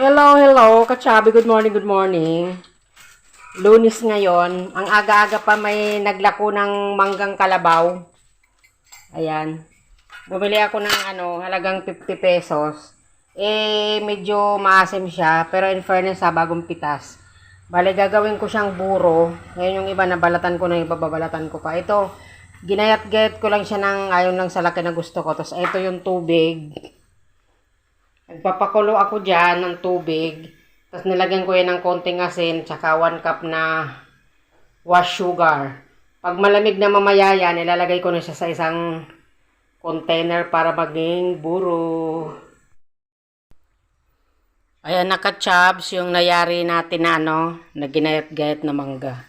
Hello, hello, kachabi. Good morning, good morning. Lunis ngayon. Ang aga-aga pa may naglako ng manggang kalabaw. Ayan. Bumili ako ng ano, halagang 50 pesos. Eh, medyo maasim siya. Pero in fairness ha, bagong pitas. Bale, gagawin ko siyang buro. Ngayon yung iba, nabalatan ko na, iba babalatan ko pa. Ito, ginayat-gayat ko lang siya ng ayon lang sa laki na gusto ko. Tapos, ito yung tubig. Nagpapakulo ako dyan ng tubig. Tapos nilagyan ko yan ng konting asin, tsaka 1 cup na wash sugar. Pag malamig na mamaya yan, ilalagay ko na siya sa isang container para maging buro. Ayan, naka-chubs yung nayari natin na ano, na ginayat-gayat na mangga.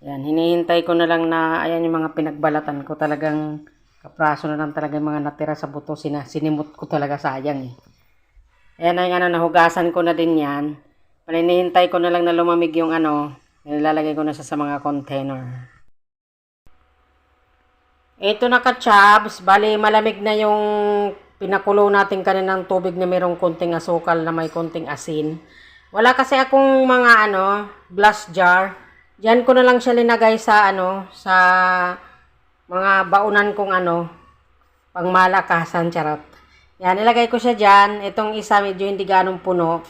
Ayan, hinihintay ko na lang na, ayan yung mga pinagbalatan ko. Talagang kapraso na lang talaga yung mga natira sa buto. Sina, sinimot ko talaga sayang eh. Ayan ay ano, nahugasan ko na din yan. Paninihintay ko na lang na lumamig yung ano, nilalagay ko na siya sa mga container. Ito na ka-chabs, bali malamig na yung pinakulo natin kaninang tubig na mayroong konting asukal na may konting asin. Wala kasi akong mga ano, glass jar. Diyan ko na lang siya linagay sa ano, sa mga baunan kong ano, pangmalakasan, charot. Yan, ilagay ko siya dyan. Itong isa medyo hindi ganong puno.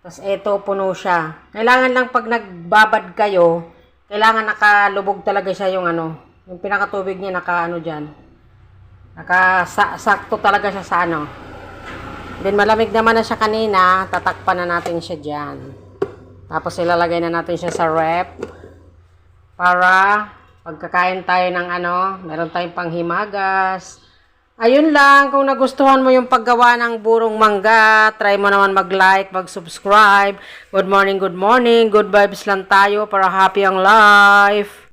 Tapos ito puno siya. Kailangan lang pag nagbabad kayo, kailangan nakalubog talaga siya yung ano, yung pinakatubig niya naka ano dyan. Nakasakto talaga siya sa ano. Then malamig naman na siya kanina, tatakpan na natin siya dyan. Tapos ilalagay na natin siya sa rep para pagkakain tayo ng ano, meron tayong panghimagas. Ayun lang, kung nagustuhan mo yung paggawa ng burong mangga, try mo naman mag-like, mag-subscribe. Good morning, good morning. Good vibes lang tayo para happy ang life.